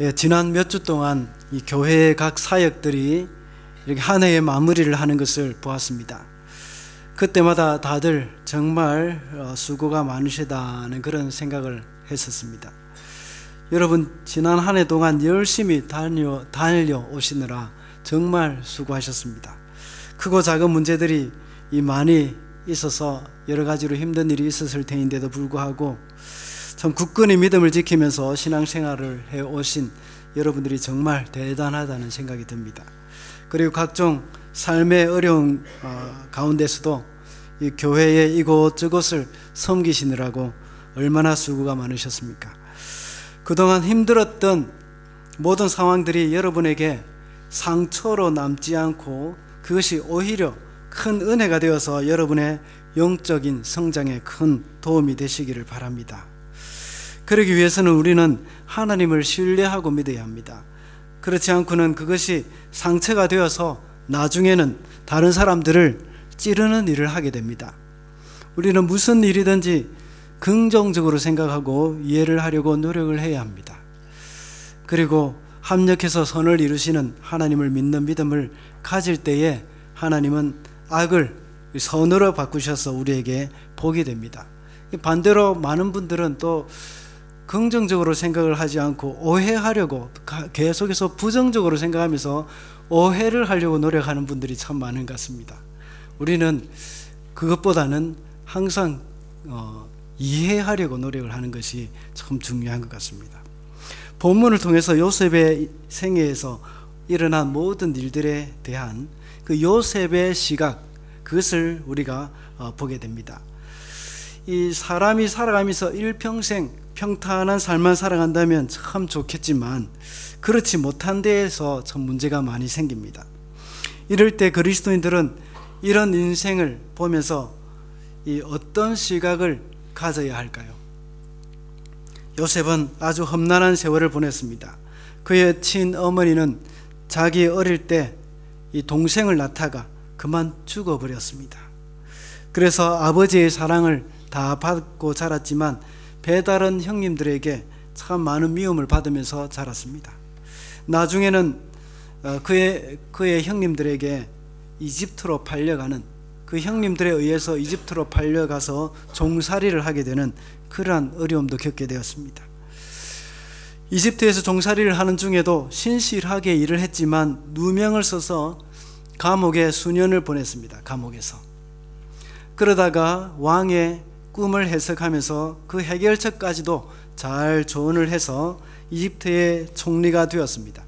예, 지난 몇 주 동안 이 교회의 각 사역들이 이렇게 한 해의 마무리를 하는 것을 보았습니다. 그때마다 다들 정말 어, 수고가 많으시다는 그런 생각을 했었습니다. 여러분 지난 한 해 동안 열심히 다녀, 다녀 오시느라 정말 수고하셨습니다. 크고 작은 문제들이 많이 있어서 여러 가지로 힘든 일이 있었을 테인데도 불구하고 참 굳건히 믿음을 지키면서 신앙생활을 해 오신 여러분들이 정말 대단하다는 생각이 듭니다. 그리고 각종 삶의 어려운 어, 가운데서도 이 교회의 이곳저곳을 섬기시느라고 얼마나 수고가 많으셨습니까? 그동안 힘들었던 모든 상황들이 여러분에게 상처로 남지 않고 그것이 오히려 큰 은혜가 되어서 여러분의 영적인 성장에 큰 도움이 되시기를 바랍니다. 그러기 위해서는 우리는 하나님을 신뢰하고 믿어야 합니다. 그렇지 않고는 그것이 상처가 되어서 나중에는 다른 사람들을 찌르는 일을 하게 됩니다. 우리는 무슨 일이든지 긍정적으로 생각하고 이해를 하려고 노력을 해야 합니다. 그리고 합력해서 선을 이루시는 하나님을 믿는 믿음을 가질 때에 하나님은 악을 선으로 바꾸셔서 우리에게 복이 됩니다. 반대로 많은 분들은 또 긍정적으로 생각을 하지 않고 오해하려고 계속해서 부정적으로 생각하면서 오해를 하려고 노력하는 분들이 참 많은 것 같습니다. 우리는 그것보다는 항상 어, 이해하려고 노력을 하는 것이 참 중요한 것 같습니다. 본문을 통해서 요셉의 생애에서 일어난 모든 일들에 대한 그 요셉의 시각 그것을 우리가 어, 보게 됩니다. 이 사람이 살아가면서 일평생 평탄한 삶만 살아간다면 참 좋겠지만 그렇지 못한 데에서 참 문제가 많이 생깁니다. 이럴 때 그리스도인들은 이런 인생을 보면서 이 어떤 시각을 가져야 할까요? 요셉은 아주 험난한 세월을 보냈습니다. 그의 친어머니는 자기 어릴 때 이 동생을 낳다가 그만 죽어버렸습니다. 그래서 아버지의 사랑을 다 받고 자랐지만 배다른 형님들에게 참 많은 미움을 받으면서 자랐습니다. 나중에는 어, 그의 그의 형님들에게 이집트로 팔려가는 그 형님들에 의해서 이집트로 팔려가서 종살이를 하게 되는 그러한 어려움도 겪게 되었습니다. 이집트에서 종살이를 하는 중에도 신실하게 일을 했지만 누명을 써서 감옥에 수년을 보냈습니다. 감옥에서. 그러다가 왕의 꿈을 해석하면서 그 해결책까지도 잘 조언을 해서 이집트의 총리가 되었습니다.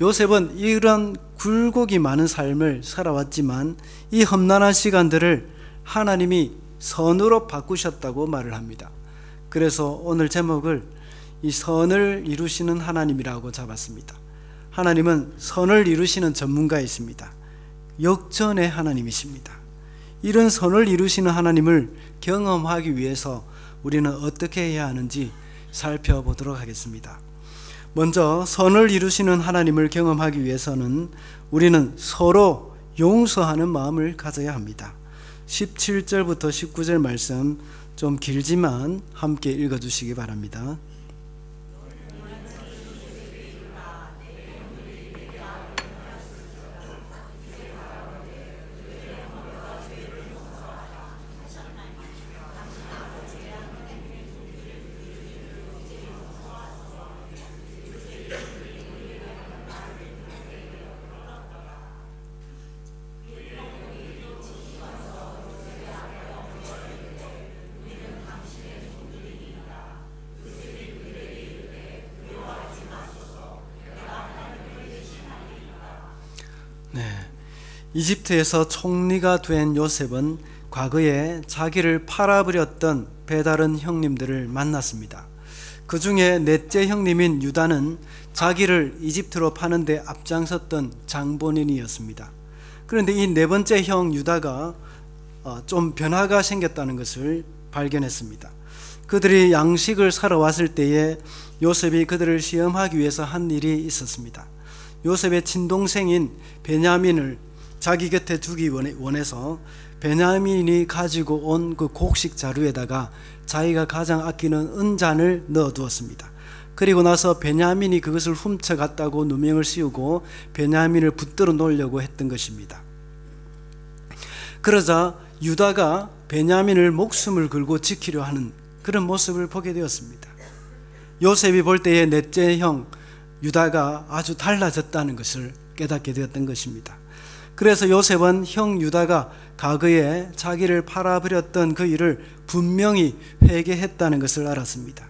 요셉은 이런 굴곡이 많은 삶을 살아왔지만 이 험난한 시간들을 하나님이 선으로 바꾸셨다고 말을 합니다. 그래서 오늘 제목을 이 선을 이루시는 하나님이라고 잡았습니다. 하나님은 선을 이루시는 전문가이십니다. 역전의 하나님이십니다. 이런 선을 이루시는 하나님을 경험하기 위해서 우리는 어떻게 해야 하는지 살펴보도록 하겠습니다. 먼저 선을 이루시는 하나님을 경험하기 위해서는 우리는 서로 용서하는 마음을 가져야 합니다. 17절부터 19절 말씀 좀 길지만 함께 읽어 주시기 바랍니다. 이집트에서 총리가 된 요셉은 과거에 자기를 팔아버렸던 배다른 형님들을 만났습니다. 그 중에 넷째 형님인 유다는 자기를 이집트로 파는데 앞장섰던 장본인이었습니다. 그런데 이 네 번째 형 유다가 어, 좀 변화가 생겼다는 것을 발견했습니다. 그들이 양식을 사러 왔을 때에 요셉이 그들을 시험하기 위해서 한 일이 있었습니다. 요셉의 친동생인 베냐민을 자기 곁에 두기 원해서 베냐민이 가지고 온 그 곡식 자루에다가 자기가 가장 아끼는 은잔을 넣어 두었습니다. 그리고 나서 베냐민이 그것을 훔쳐갔다고 누명을 씌우고 베냐민을 붙들어 놓으려고 했던 것입니다. 그러자 유다가 베냐민을 목숨을 걸고 지키려 하는 그런 모습을 보게 되었습니다. 요셉이 볼 때의 넷째 형 유다가 아주 달라졌다는 것을 깨닫게 되었던 것입니다. 그래서 요셉은 형 유다가 과거에 자기를 팔아버렸던 그 일을 분명히 회개했다는 것을 알았습니다.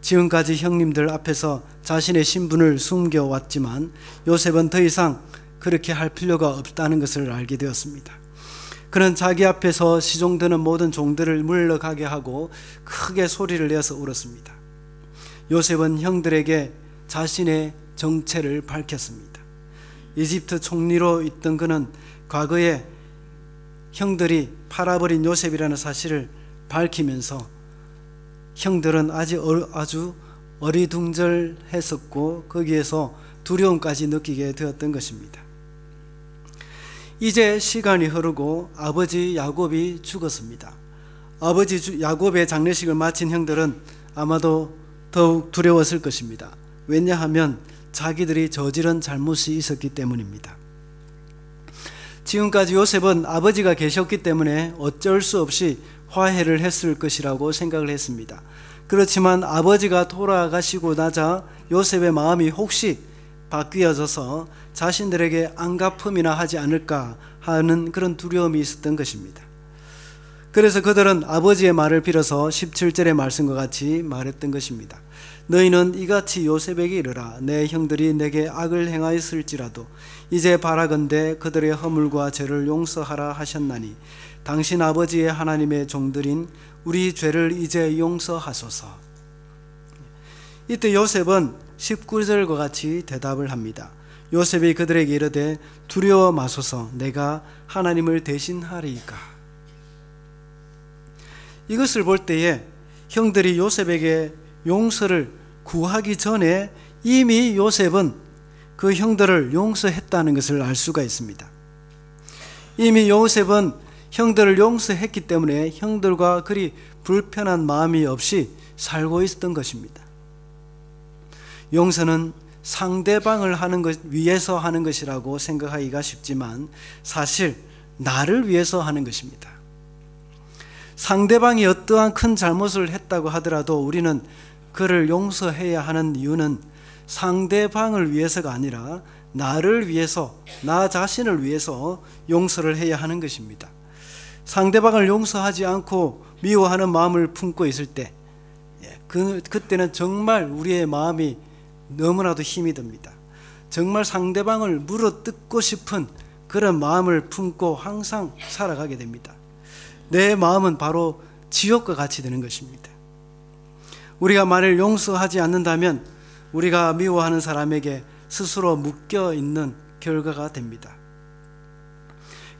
지금까지 형님들 앞에서 자신의 신분을 숨겨왔지만 요셉은 더 이상 그렇게 할 필요가 없다는 것을 알게 되었습니다. 그는 자기 앞에서 시종드는 모든 종들을 물러가게 하고 크게 소리를 내서 울었습니다. 요셉은 형들에게 자신의 정체를 밝혔습니다. 이집트 총리로 있던 그는 과거에 형들이 팔아버린 요셉이라는 사실을 밝히면서 형들은 아직 아주 어리둥절했었고 거기에서 두려움까지 느끼게 되었던 것입니다. 이제 시간이 흐르고 아버지 야곱이 죽었습니다. 아버지 야곱의 장례식을 마친 형들은 아마도 더욱 두려웠을 것입니다. 왜냐하면 자기들이 저지른 잘못이 있었기 때문입니다. 지금까지 요셉은 아버지가 계셨기 때문에 어쩔 수 없이 화해를 했을 것이라고 생각을 했습니다. 그렇지만 아버지가 돌아가시고 나자 요셉의 마음이 혹시 바뀌어져서 자신들에게 안갚음이나 하지 않을까 하는 그런 두려움이 있었던 것입니다. 그래서 그들은 아버지의 말을 빌어서 17절의 말씀과 같이 말했던 것입니다. 너희는 이같이 요셉에게 이르라 내 형들이 내게 악을 행하였을지라도 이제 바라건대 그들의 허물과 죄를 용서하라 하셨나니 당신 아버지의 하나님의 종들인 우리 죄를 이제 용서하소서. 이때 요셉은 19절과 같이 대답을 합니다. 요셉이 그들에게 이르되 두려워 마소서 내가 하나님을 대신하리이까. 이것을 볼 때에 형들이 요셉에게 용서를 구하기 전에 이미 요셉은 그 형들을 용서했다는 것을 알 수가 있습니다. 이미 요셉은 형들을 용서했기 때문에 형들과 그리 불편한 마음이 없이 살고 있었던 것입니다. 용서는 상대방을 하는 것 위해서 하는 것이라고 생각하기가 쉽지만 사실 나를 위해서 하는 것입니다. 상대방이 어떠한 큰 잘못을 했다고 하더라도 우리는 그를 용서해야 하는 이유는 상대방을 위해서가 아니라 나를 위해서, 나 자신을 위해서 용서를 해야 하는 것입니다. 상대방을 용서하지 않고 미워하는 마음을 품고 있을 때, 예, 그, 그때는 정말 우리의 마음이 너무나도 힘이 듭니다. 정말 상대방을 물어 뜯고 싶은 그런 마음을 품고 항상 살아가게 됩니다. 내 마음은 바로 지옥과 같이 되는 것입니다. 우리가 만일 용서하지 않는다면 우리가 미워하는 사람에게 스스로 묶여 있는 결과가 됩니다.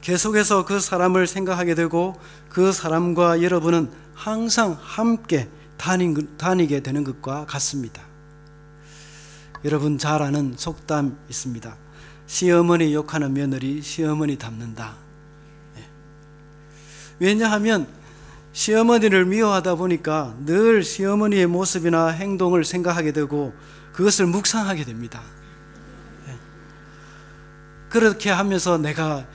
계속해서 그 사람을 생각하게 되고 그 사람과 여러분은 항상 함께 다니게 되는 것과 같습니다. 여러분 잘 아는 속담 있습니다. 시어머니 욕하는 며느리 시어머니 닮는다. 왜냐하면 시어머니를 미워하다 보니까 늘 시어머니의 모습이나 행동을 생각하게 되고 그것을 묵상하게 됩니다. 예. 그렇게 하면서 내가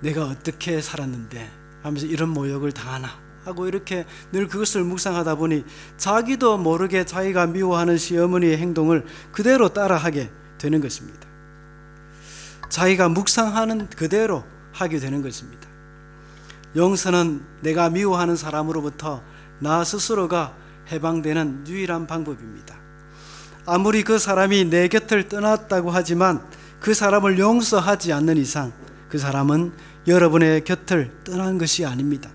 내가 어떻게 살았는데 하면서 이런 모욕을 당하나 하고 이렇게 늘 그것을 묵상하다 보니 자기도 모르게 자기가 미워하는 시어머니의 행동을 그대로 따라하게 되는 것입니다. 자기가 묵상하는 그대로 하게 되는 것입니다. 용서는 내가 미워하는 사람으로부터 나 스스로가 해방되는 유일한 방법입니다. 아무리 그 사람이 내 곁을 떠났다고 하지만 그 사람을 용서하지 않는 이상 그 사람은 여러분의 곁을 떠난 것이 아닙니다.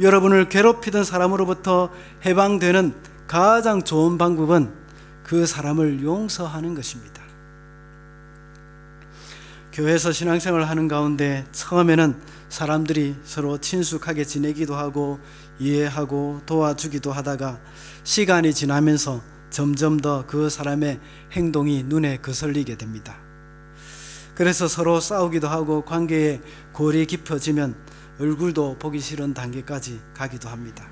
여러분을 괴롭히던 사람으로부터 해방되는 가장 좋은 방법은 그 사람을 용서하는 것입니다. 교회에서 신앙생활을 하는 가운데 처음에는 사람들이 서로 친숙하게 지내기도 하고 이해하고 도와주기도 하다가 시간이 지나면서 점점 더 그 사람의 행동이 눈에 거슬리게 됩니다. 그래서 서로 싸우기도 하고 관계에 골이 깊어지면 얼굴도 보기 싫은 단계까지 가기도 합니다.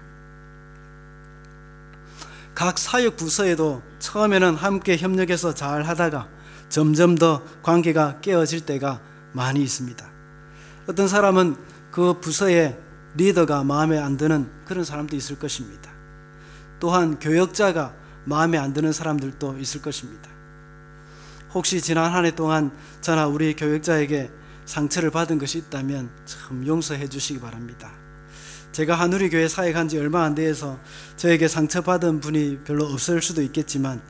각 사역 부서에도 처음에는 함께 협력해서 잘 하다가 점점 더 관계가 깨어질 때가 많이 있습니다. 어떤 사람은 그 부서의 리더가 마음에 안 드는 그런 사람도 있을 것입니다. 또한 교역자가 마음에 안 드는 사람들도 있을 것입니다. 혹시 지난 한 해 동안 저나 우리 교역자에게 상처를 받은 것이 있다면 참 용서해 주시기 바랍니다. 제가 한우리 교회 사역한 지 얼마 안 돼서 저에게 상처받은 분이 별로 없을 수도 있겠지만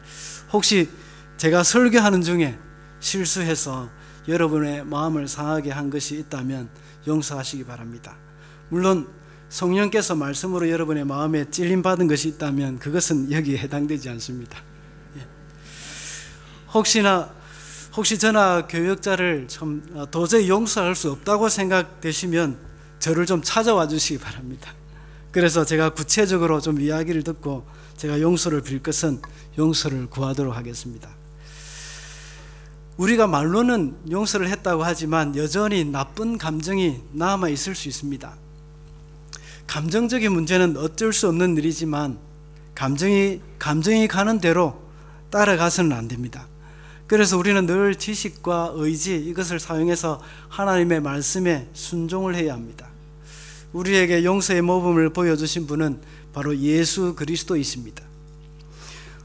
혹시 제가 설교하는 중에 실수해서 여러분의 마음을 상하게 한 것이 있다면 용서하시기 바랍니다. 물론 성령께서 말씀으로 여러분의 마음에 찔림 받은 것이 있다면 그것은 여기에 해당되지 않습니다. 예. 혹시나 혹시 저나 교역자를 참 어, 도저히 용서할 수 없다고 생각되시면 저를 좀 찾아와 주시기 바랍니다. 그래서 제가 구체적으로 좀 이야기를 듣고 제가 용서를 빌 것은 용서를 구하도록 하겠습니다. 우리가 말로는 용서를 했다고 하지만 여전히 나쁜 감정이 남아 있을 수 있습니다. 감정적인 문제는 어쩔 수 없는 일이지만 감정이 감정이 가는 대로 따라가서는 안 됩니다. 그래서 우리는 늘 지식과 의지 이것을 사용해서 하나님의 말씀에 순종을 해야 합니다. 우리에게 용서의 모범을 보여주신 분은 바로 예수 그리스도이십니다.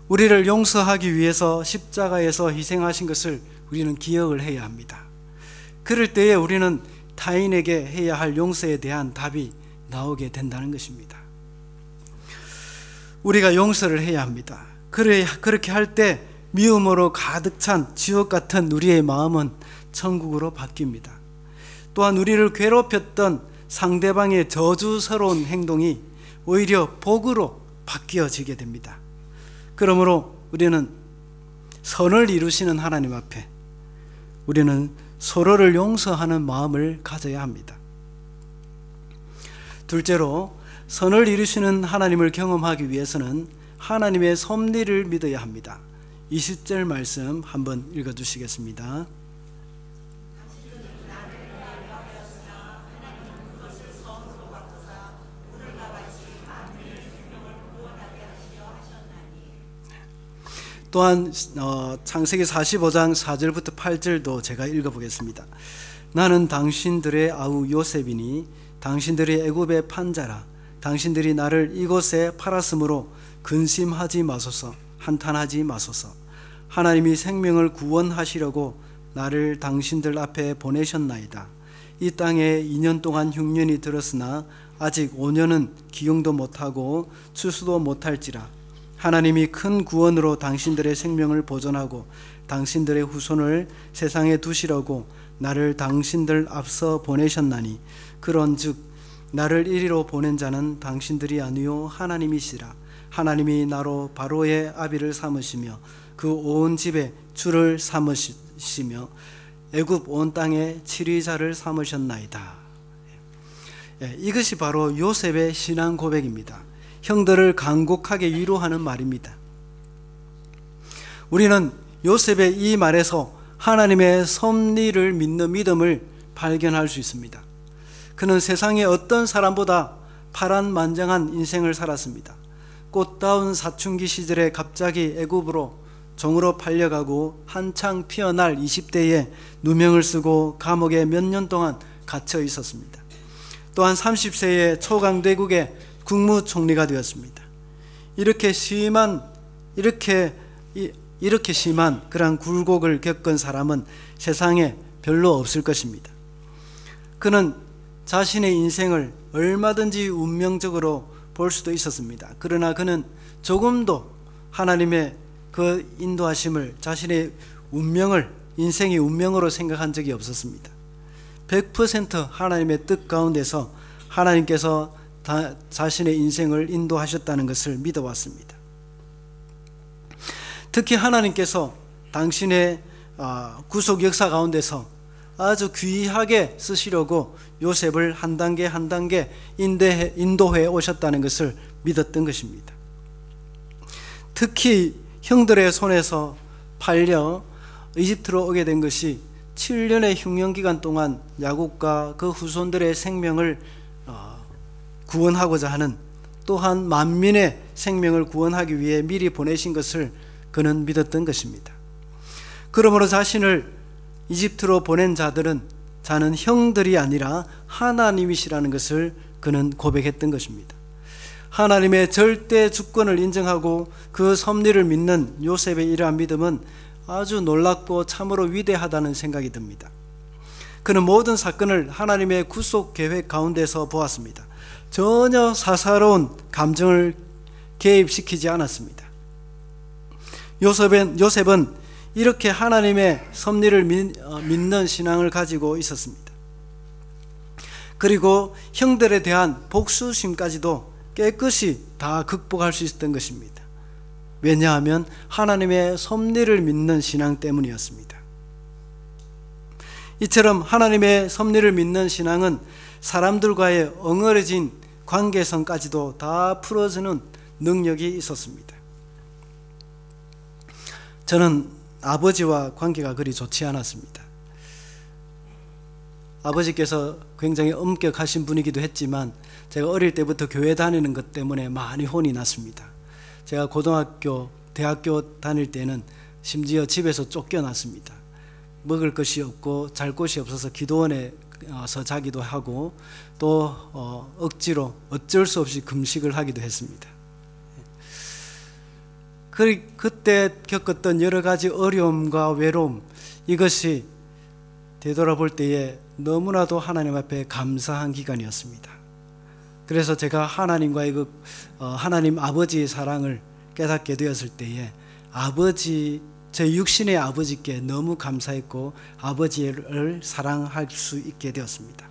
우리를 용서하기 위해서 십자가에서 희생하신 것을 우리는 기억을 해야 합니다. 그럴 때에 우리는 타인에게 해야 할 용서에 대한 답이 나오게 된다는 것입니다. 우리가 용서를 해야 합니다. 그렇게 할 때 미움으로 가득 찬 지옥 같은 우리의 마음은 천국으로 바뀝니다. 또한 우리를 괴롭혔던 상대방의 저주스러운 행동이 오히려 복으로 바뀌어지게 됩니다. 그러므로 우리는 선을 이루시는 하나님 앞에 우리는 서로를 용서하는 마음을 가져야 합니다. 둘째로 선을 이루시는 하나님을 경험하기 위해서는 하나님의 섭리를 믿어야 합니다. 20절 말씀 한번 읽어 주시겠습니다. 또한 어, 창세기 45장 4절부터 8절도 제가 읽어보겠습니다. 나는 당신들의 아우 요셉이니 당신들이 애굽의 판자라. 당신들이 나를 이곳에 팔았으므로 근심하지 마소서 한탄하지 마소서. 하나님이 생명을 구원하시려고 나를 당신들 앞에 보내셨나이다. 이 땅에 2년 동안 흉년이 들었으나 아직 5년은 기용도 못하고 추수도 못할지라 하나님이 큰 구원으로 당신들의 생명을 보존하고 당신들의 후손을 세상에 두시려고 나를 당신들 앞서 보내셨나니 그런즉 나를 이리로 보낸 자는 당신들이 아니요 하나님이시라 하나님이 나로 바로의 아비를 삼으시며 그 온 집에 주를 삼으시며 애굽 온 땅에 치리자를 삼으셨나이다. 예, 이것이 바로 요셉의 신앙 고백입니다. 형들을 간곡하게 위로하는 말입니다. 우리는 요셉의 이 말에서 하나님의 섭리를 믿는 믿음을 발견할 수 있습니다. 그는 세상의 어떤 사람보다 파란만장한 인생을 살았습니다. 꽃다운 사춘기 시절에 갑자기 애굽으로 종으로 팔려가고 한창 피어날 20대에 누명을 쓰고 감옥에 몇 년 동안 갇혀 있었습니다. 또한 30세에 초강대국의 국무총리가 되었습니다. 이렇게 심한 이렇게 이렇게 심한 그러한 굴곡을 겪은 사람은 세상에 별로 없을 것입니다. 그는 자신의 인생을 얼마든지 운명적으로 볼 수도 있었습니다. 그러나 그는 조금도 하나님의 그 인도하심을 자신의 운명을 인생의 운명으로 생각한 적이 없었습니다. 100% 하나님의 뜻 가운데서 하나님께서 자신의 인생을 인도하셨다는 것을 믿어왔습니다. 특히 하나님께서 당신의 아, 구속 역사 가운데서 아주 귀하게 쓰시려고 요셉을 한 단계 한 단계 인도해 오셨다는 것을 믿었던 것입니다. 특히 형들의 손에서 팔려 이집트로 오게 된 것이 7년의 흉년 기간 동안 야곱과 그 후손들의 생명을 구원하고자 하는 또한 만민의 생명을 구원하기 위해 미리 보내신 것을 그는 믿었던 것입니다. 그러므로 자신을 이집트로 보낸 자들은 자는 형들이 아니라 하나님이시라는 것을 그는 고백했던 것입니다. 하나님의 절대 주권을 인정하고 그 섭리를 믿는 요셉의 이러한 믿음은 아주 놀랍고 참으로 위대하다는 생각이 듭니다. 그는 모든 사건을 하나님의 구속 계획 가운데서 보았습니다. 전혀 사사로운 감정을 개입시키지 않았습니다. 요셉은, 요셉은 이렇게 하나님의 섭리를 믿, 어, 믿는 신앙을 가지고 있었습니다. 그리고 형들에 대한 복수심까지도 깨끗이 다 극복할 수 있었던 것입니다. 왜냐하면 하나님의 섭리를 믿는 신앙 때문이었습니다. 이처럼 하나님의 섭리를 믿는 신앙은 사람들과의 엉어진 관계성까지도 다 풀어주는 능력이 있었습니다. 저는 아버지와 관계가 그리 좋지 않았습니다. 아버지께서 굉장히 엄격하신 분이기도 했지만 제가 어릴 때부터 교회 다니는 것 때문에 많이 혼이 났습니다. 제가 고등학교, 대학교 다닐 때는 심지어 집에서 쫓겨났습니다. 먹을 것이 없고 잘 곳이 없어서 기도원에 서 자기도 하고 또 어, 억지로 어쩔 수 없이 금식을 하기도 했습니다. 그, 그때 겪었던 여러 가지 어려움과 외로움 이것이 되돌아볼 때에 너무나도 하나님 앞에 감사한 기간이었습니다. 그래서 제가 하나님과의 그 어, 하나님 아버지의 사랑을 깨닫게 되었을 때에 아버지 제 육신의 아버지께 너무 감사했고 아버지를 사랑할 수 있게 되었습니다.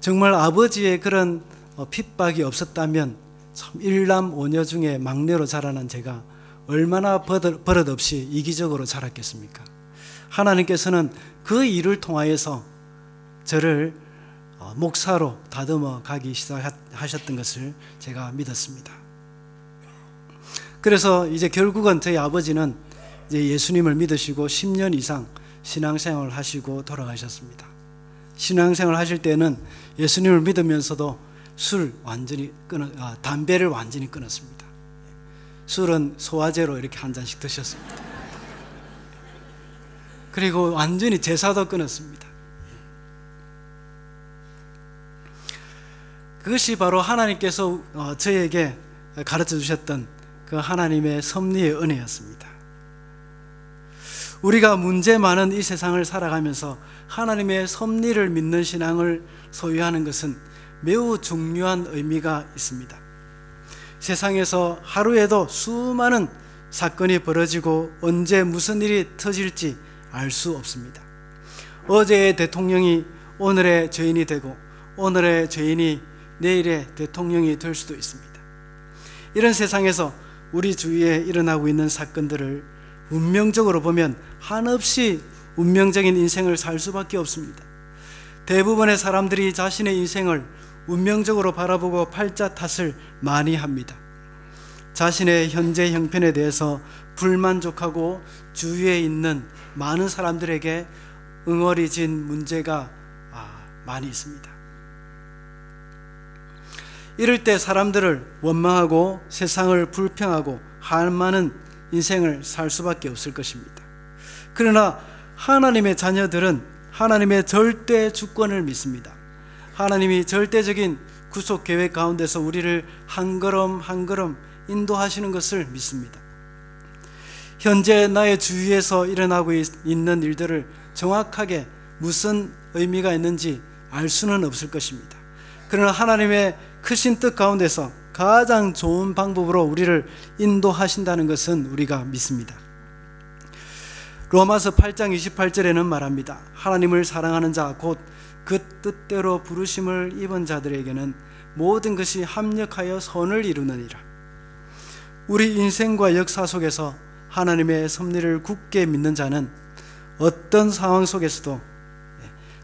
정말 아버지의 그런 어, 핍박이 없었다면 참 일남 오녀 중에 막내로 자라난 제가 얼마나 버릇 없이 이기적으로 자랐겠습니까? 하나님께서는 그 일을 통하여서 저를 어, 목사로 다듬어 가기 시작하셨던 것을 제가 믿었습니다. 그래서 이제 결국은 저희 아버지는 이제 예수님을 믿으시고 10년 이상 신앙생활을 하시고 돌아가셨습니다. 신앙생활 하실 때는 예수님을 믿으면서도 술 완전히 끊어, 아, 담배를 완전히 끊었습니다. 술은 소화제로 이렇게 한 잔씩 드셨습니다. 그리고 완전히 제사도 끊었습니다. 그것이 바로 하나님께서 어, 저에게 가르쳐 주셨던 그 하나님의 섭리의 은혜였습니다. 우리가 문제 많은 이 세상을 살아가면서 하나님의 섭리를 믿는 신앙을 소유하는 것은 매우 중요한 의미가 있습니다. 세상에서 하루에도 수많은 사건이 벌어지고 언제 무슨 일이 터질지 알 수 없습니다. 어제의 대통령이 오늘의 죄인이 되고 오늘의 죄인이 내일의 대통령이 될 수도 있습니다. 이런 세상에서 우리 주위에 일어나고 있는 사건들을 운명적으로 보면 한없이 운명적인 인생을 살 수밖에 없습니다. 대부분의 사람들이 자신의 인생을 운명적으로 바라보고 팔자 탓을 많이 합니다. 자신의 현재 형편에 대해서 불만족하고 주위에 있는 많은 사람들에게 응어리진 문제가 아, 많이 있습니다. 이럴 때 사람들을 원망하고 세상을 불평하고 할 만한 인생을 살 수밖에 없을 것입니다. 그러나 하나님의 자녀들은 하나님의 절대 주권을 믿습니다. 하나님이 절대적인 구속 계획 가운데서 우리를 한 걸음 한 걸음 인도하시는 것을 믿습니다. 현재 나의 주위에서 일어나고 있는 일들을 정확하게 무슨 의미가 있는지 알 수는 없을 것입니다. 그러나 하나님의 크신 뜻 가운데서 가장 좋은 방법으로 우리를 인도하신다는 것은 우리가 믿습니다. 로마서 8장 28절에는 말합니다. 하나님을 사랑하는 자, 곧 그 뜻대로 부르심을 입은 자들에게는 모든 것이 합력하여 선을 이루느니라. 우리 인생과 역사 속에서 하나님의 섭리를 굳게 믿는 자는 어떤 상황 속에서도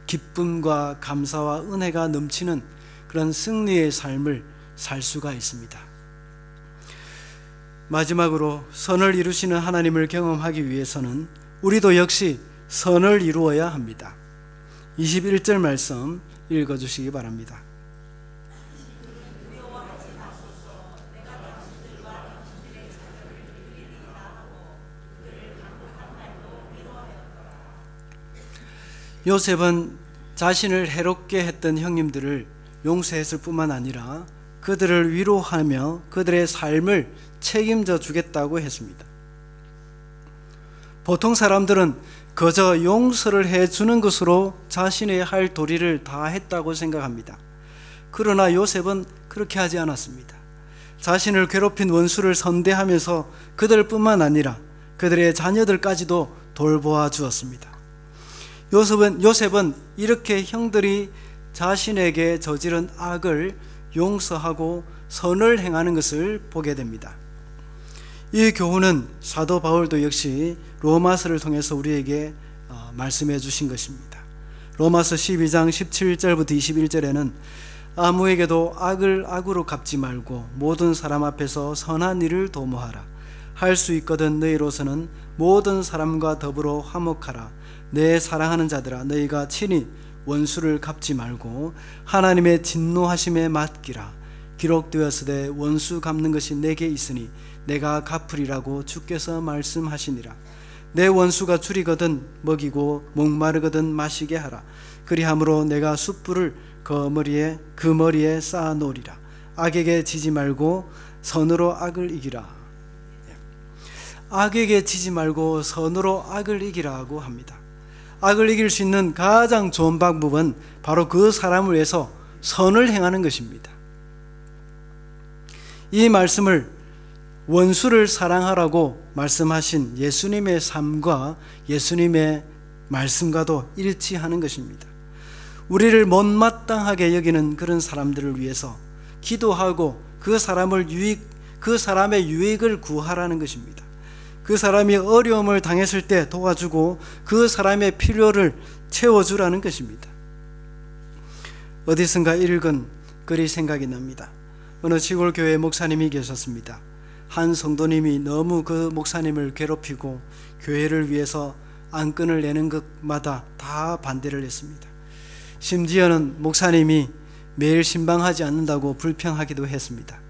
기쁨과 감사와 은혜가 넘치는 그런 승리의 삶을 살 수가 있습니다. 마지막으로 선을 이루시는 하나님을 경험하기 위해서는 우리도 역시 선을 이루어야 합니다. 21절 말씀 읽어 주시기 바랍니다. 요셉은 자신을 해롭게 했던 형님들을 용서했을 뿐만 아니라 그들을 위로하며 그들의 삶을 책임져 주겠다고 했습니다. 보통 사람들은 그저 용서를 해 주는 것으로 자신의 할 도리를 다 했다고 생각합니다. 그러나 요셉은 그렇게 하지 않았습니다. 자신을 괴롭힌 원수를 선대하면서 그들뿐만 아니라 그들의 자녀들까지도 돌보아 주었습니다. 요셉은, 요셉은 이렇게 형들이 자신에게 저지른 악을 용서하고 선을 행하는 것을 보게 됩니다. 이 교훈은 사도 바울도 역시 로마서를 통해서 우리에게 어, 말씀해 주신 것입니다. 로마서 12장 17절부터 21절에는 아무에게도 악을 악으로 갚지 말고 모든 사람 앞에서 선한 일을 도모하라. 할 수 있거든 너희로서는 모든 사람과 더불어 화목하라. 내 사랑하는 자들아 너희가 친히 원수를 갚지 말고 하나님의 진노하심에 맡기라. 기록되었으되 원수 갚는 것이 내게 있으니 내가 갚으리라고 주께서 말씀하시니라. 내 원수가 줄이거든 먹이고 목마르거든 마시게 하라. 그리함으로 내가 숯불을 그 머리에 그 머리에 쌓아 놓으리라. 악에게 지지 말고 선으로 악을 이기라. 악에게 지지 말고 선으로 악을 이기라고 합니다 악을 이길 수 있는 가장 좋은 방법은 바로 그 사람을 위해서 선을 행하는 것입니다 이 말씀을 원수를 사랑하라고 말씀하신 예수님의 삶과 예수님의 말씀과도 일치하는 것입니다. 우리를 못마땅하게 여기는 그런 사람들을 위해서 기도하고 그 사람을 유익 그 사람의 유익을 구하라는 것입니다. 그 사람이 어려움을 당했을 때 도와주고 그 사람의 필요를 채워주라는 것입니다. 어디선가 읽은 글이 생각이 납니다. 어느 시골 교회 목사님이 계셨습니다. 한 성도님이 너무 그 목사님을 괴롭히고 교회를 위해서 안건을 내는 것마다 다 반대를 했습니다. 심지어는 목사님이 매일 신방하지 않는다고 불평하기도 했습니다.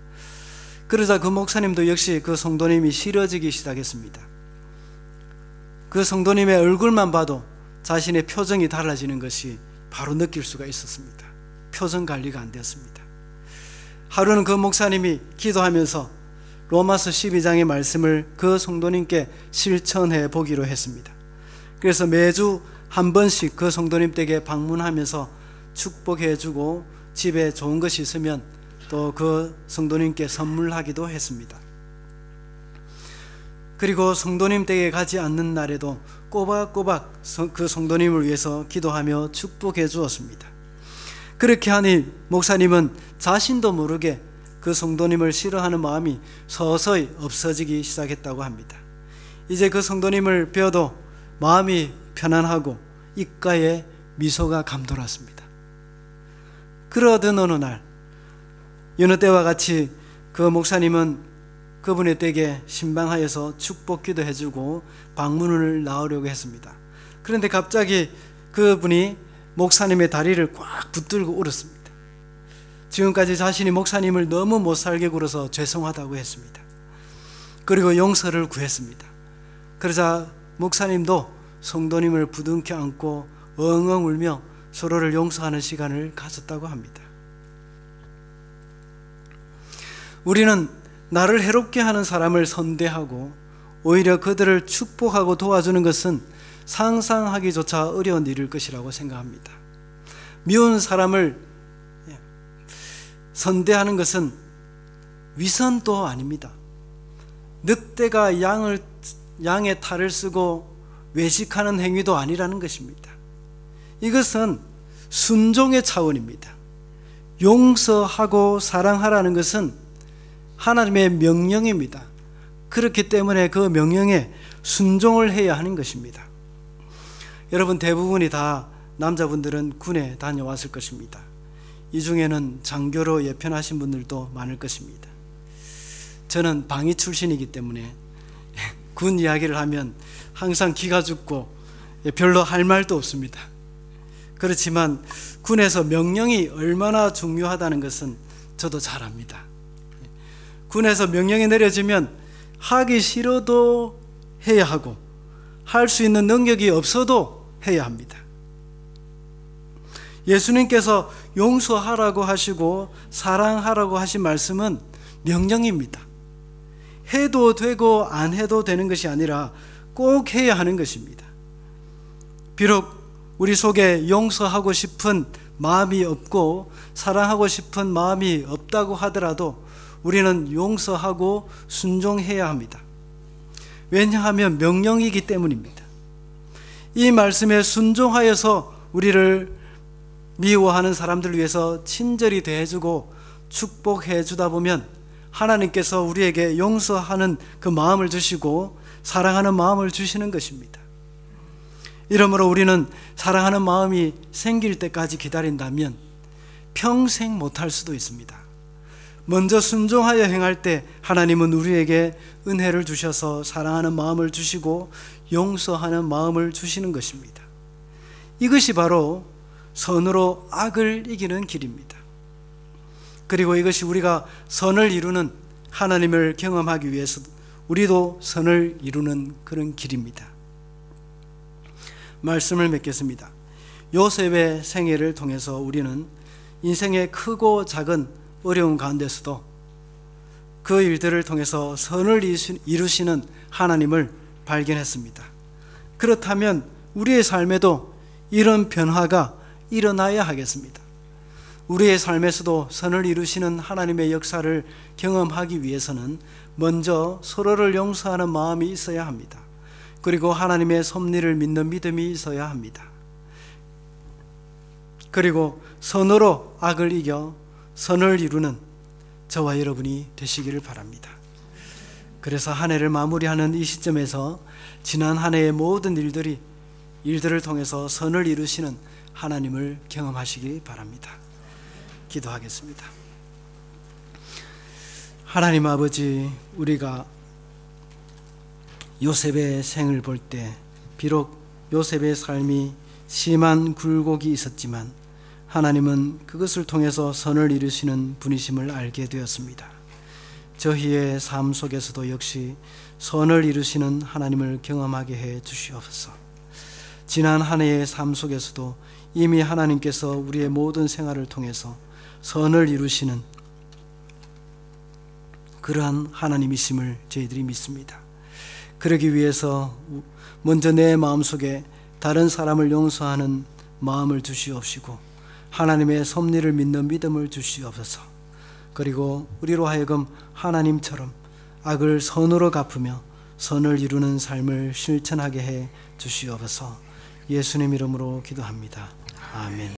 그러자 그 목사님도 역시 그 성도님이 싫어지기 시작했습니다. 그 성도님의 얼굴만 봐도 자신의 표정이 달라지는 것이 바로 느낄 수가 있었습니다. 표정 관리가 안 되었습니다. 하루는 그 목사님이 기도하면서 로마서 12장의 말씀을 그 성도님께 실천해 보기로 했습니다. 그래서 매주 한 번씩 그 성도님 댁에 방문하면서 축복해 주고 집에 좋은 것이 있으면 또 그 성도님께 선물하기도 했습니다. 그리고 성도님 댁에 가지 않는 날에도 꼬박꼬박 그 성도님을 위해서 기도하며 축복해 주었습니다. 그렇게 하니 목사님은 자신도 모르게 그 성도님을 싫어하는 마음이 서서히 없어지기 시작했다고 합니다. 이제 그 성도님을 뵈어도 마음이 편안하고 입가에 미소가 감돌았습니다. 그러던 어느 날 여느 때와 같이 그 목사님은 그분의 댁에 신방하여서 축복 기도해주고 방문을 나오려고 했습니다. 그런데 갑자기 그분이 목사님의 다리를 꽉 붙들고 울었습니다. 지금까지 자신이 목사님을 너무 못 살게 굴어서 죄송하다고 했습니다. 그리고 용서를 구했습니다. 그러자 목사님도 성도님을 부둥켜 안고 엉엉 울며 서로를 용서하는 시간을 가졌다고 합니다. 우리는 나를 해롭게 하는 사람을 선대하고 오히려 그들을 축복하고 도와주는 것은 상상하기조차 어려운 일일 것이라고 생각합니다. 미운 사람을 선대하는 것은 위선도 아닙니다. 늑대가 양을 양의 탈을 쓰고 외식하는 행위도 아니라는 것입니다. 이것은 순종의 차원입니다. 용서하고 사랑하라는 것은 하나님의 명령입니다. 그렇기 때문에 그 명령에 순종을 해야 하는 것입니다. 여러분 대부분이 다 남자분들은 군에 다녀왔을 것입니다. 이 중에는 장교로 예편하신 분들도 많을 것입니다. 저는 방위 출신이기 때문에 군 이야기를 하면 항상 기가 죽고 별로 할 말도 없습니다. 그렇지만 군에서 명령이 얼마나 중요하다는 것은 저도 잘 압니다. 군에서 명령이 내려지면 하기 싫어도 해야 하고 할 수 있는 능력이 없어도 해야 합니다. 예수님께서 용서하라고 하시고 사랑하라고 하신 말씀은 명령입니다. 해도 되고 안 해도 되는 것이 아니라 꼭 해야 하는 것입니다. 비록 우리 속에 용서하고 싶은 마음이 없고 사랑하고 싶은 마음이 없다고 하더라도 우리는 용서하고 순종해야 합니다. 왜냐하면 명령이기 때문입니다. 이 말씀에 순종하여서 우리를 미워하는 사람들을 위해서 친절히 대해주고 축복해 주다 보면 하나님께서 우리에게 용서하는 그 마음을 주시고 사랑하는 마음을 주시는 것입니다. 이러므로 우리는 사랑하는 마음이 생길 때까지 기다린다면 평생 못할 수도 있습니다. 먼저 순종하여 행할 때 하나님은 우리에게 은혜를 주셔서 사랑하는 마음을 주시고 용서하는 마음을 주시는 것입니다. 이것이 바로 선으로 악을 이기는 길입니다. 그리고 이것이 우리가 선을 이루는 하나님을 경험하기 위해서 우리도 선을 이루는 그런 길입니다. 말씀을 맺겠습니다. 요셉의 생애를 통해서 우리는 인생의 크고 작은 어려운 가운데서도 그 일들을 통해서 선을 이루시는 하나님을 발견했습니다. 그렇다면 우리의 삶에도 이런 변화가 일어나야 하겠습니다. 우리의 삶에서도 선을 이루시는 하나님의 역사를 경험하기 위해서는 먼저 서로를 용서하는 마음이 있어야 합니다. 그리고 하나님의 섭리를 믿는 믿음이 있어야 합니다. 그리고 선으로 악을 이겨 선을 이루는 저와 여러분이 되시기를 바랍니다. 그래서 한 해를 마무리하는 이 시점에서 지난 한 해의 모든 일들이 일들을 통해서 선을 이루시는 하나님을 경험하시기 바랍니다. 기도하겠습니다. 하나님 아버지, 우리가 요셉의 생을 볼 때 비록 요셉의 삶이 심한 굴곡이 있었지만 하나님은 그것을 통해서 선을 이루시는 분이심을 알게 되었습니다. 저희의 삶 속에서도 역시 선을 이루시는 하나님을 경험하게 해 주시옵소서. 지난 한 해의 삶 속에서도 이미 하나님께서 우리의 모든 생활을 통해서 선을 이루시는 그러한 하나님이심을 저희들이 믿습니다. 그러기 위해서 먼저 내 마음속에 다른 사람을 용서하는 마음을 주시옵시고 하나님의 섭리를 믿는 믿음을 주시옵소서. 그리고 우리로 하여금 하나님처럼 악을 선으로 갚으며 선을 이루는 삶을 실천하게 해 주시옵소서. 예수님 이름으로 기도합니다. 아멘.